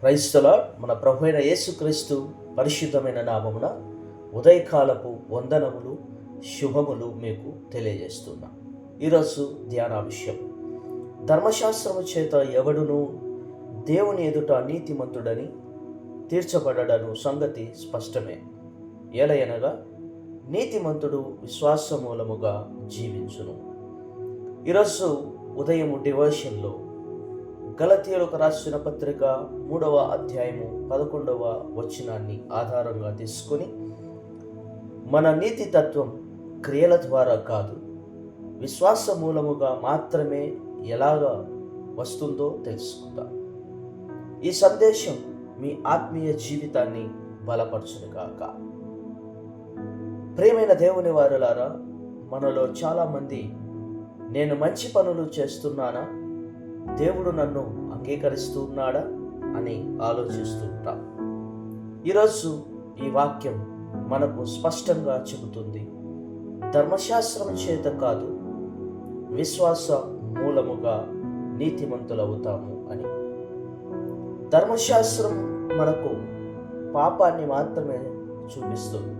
క్రైస్తల మన ప్రభు అయిన యేసుక్రీస్తు పరిశుద్ధమైన నామమున ఉదయకాలపు వందనములు శుభములు మీకు తెలియజేస్తున్నా. ఈరోజు ధ్యానాంశం ధర్మశాస్త్రము చేత ఎవడును దేవుని ఎదుట నీతిమంతుడని తీర్చబడడను సంగతి స్పష్టమే. ఏలయనగా నీతిమంతుడు విశ్వాస మూలముగా జీవించును. ఈరోజు ఉదయం డివోషన్లో గలతీయులకు రాసిన పత్రిక మూడవ అధ్యాయము పదకొండవ వచనాన్ని ఆధారంగా తీసుకొని మన నీతి తత్వం క్రియల ద్వారా కాదు విశ్వాస మూలముగా మాత్రమే ఎలాగా వస్తుందో తెలుసుకుందాం. ఈ సందేశం మీ ఆత్మీయ జీవితాన్ని బలపరచును కాక ప్రేమైన దేవుని వారులారా మనలో చాలామంది నేను మంచి పనులు చేస్తున్నానా? దేవుడు నన్ను అంగీకరిస్తూ ఉన్నాడా అని ఆలోచిస్తూ ఉంటాం ఈరోజు ఈ వాక్యం మనకు స్పష్టంగా చెబుతుంది. ధర్మశాస్త్రం చేత కాదు విశ్వాస మూలముగా నీతిమంతులవుతాము అని. ధర్మశాస్త్రం మనకు పాపాన్ని మాత్రమే చూపిస్తుంది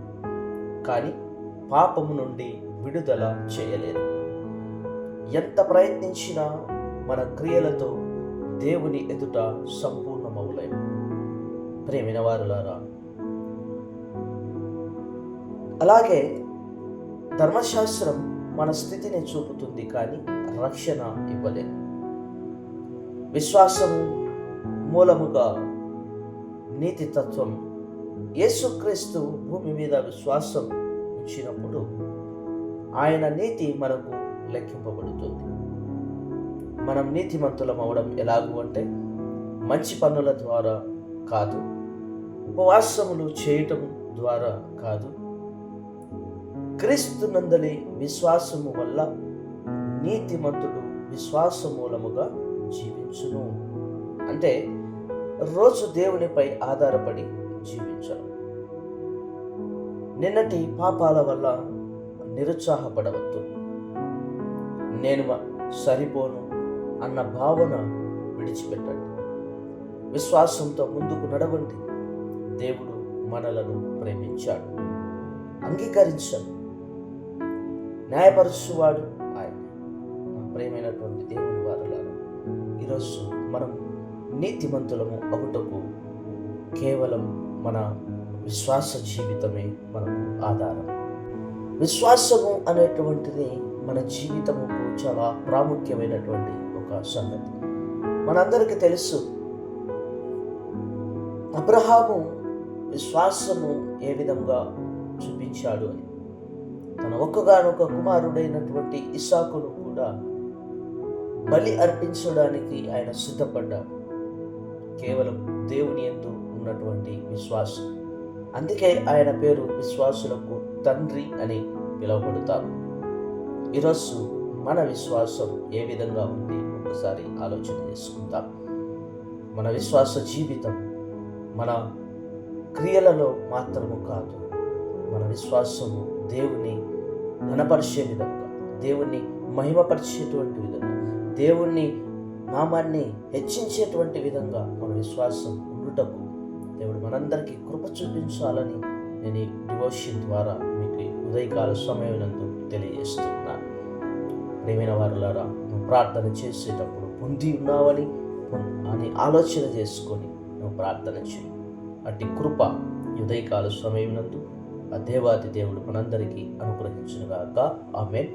కానీ పాపము నుండి విడుదల చేయలేదు. ఎంత ప్రయత్నించినా మన క్రియలతో దేవుని ఎదుట సంపూర్ణమవులేము ప్రేమిన వారులారా అలాగే ధర్మశాస్త్రం మన స్థితిని చూపుతుంది కానీ రక్షణ ఇవ్వలేదు విశ్వాసము మూలముగా నీతితత్వం యేసుక్రీస్తు భూమి మీద విశ్వాసం ఉంచినప్పుడు ఆయన నీతి మనకు లెక్కింపబడుతుంది. మనం నీతిమంతులం అవడం ఎలాగూ అంటే మంచి పనుల ద్వారా కాదు ఉపవాసములు చేయటం ద్వారా కాదు. క్రీస్తు నందలి విశ్వాసము వల్ల నీతిమంతుడు విశ్వాస మూలముగా జీవించును. అంటే రోజు దేవునిపై ఆధారపడి జీవించను. నిన్నటి పాపాల వల్ల నిరుత్సాహపడవద్దు. నేను సరిపోను. అన్న భావన విడిచిపెట్టండి. విశ్వాసంతో ముందుకు నడవండి. దేవుడు మనలను ప్రేమించాడు. అంగీకరించాడు. న్యాయపరచువాడు ఆయన. ప్రేమైనటువంటి దేవుని వారులారా ఈరోజు మనం నీతిమంతులము ఒకటకు కేవలం మన విశ్వాస జీవితమే మనకు ఆధారం. విశ్వాసము అనేటువంటిది మన జీవితముకు చాలా ప్రాముఖ్యమైనటువంటి ఒక సంగతి. మనందరికీ తెలుసు అబ్రహాము విశ్వాసము ఏ విధంగా చూపించాడు అని. తన ఒక్కగానొక కుమారుడైనటువంటి ఇసాకును కూడా బలి అర్పించడానికి ఆయన సిద్ధపడ్డాడు. కేవలం దేవుని ఎందు ఉన్నటువంటి విశ్వాసం. అందుకే ఆయన పేరు విశ్వాసులకు తండ్రి అని పిలువబడతారు. ఈరోజు మన విశ్వాసం ఏ విధంగా ఉంది? ఒకసారి ఆలోచన చేసుకుందాం. మన విశ్వాస జీవితం మన క్రియలలో మాత్రము కాదు. మన విశ్వాసము దేవుని ఘనపరిచే విధంగా దేవుణ్ణి మహిమపరిచేటువంటి విధంగా దేవుణ్ణి నామాన్ని హెచ్చించేటువంటి విధంగా మన విశ్వాసం ఉండుటకు దేవుడు మనందరికీ కృప చూపించాలని నేను ఈ డివోషన్ ద్వారా మీకు ఉదయకాల సమయం నందు తెలియజేస్తున్నాను ప్రేమైన వారులారా నువ్వు ప్రార్థన చేసేటప్పుడు పొంది ఉన్నావని అని ఆలోచన చేసుకొని నువ్వు ప్రార్థన చేయి. అట్టి కృప ఉదయకాల సమయం ఆ దేవాది దేవుడు మనందరికీ అనుగ్రహించునుగాక. ఆమె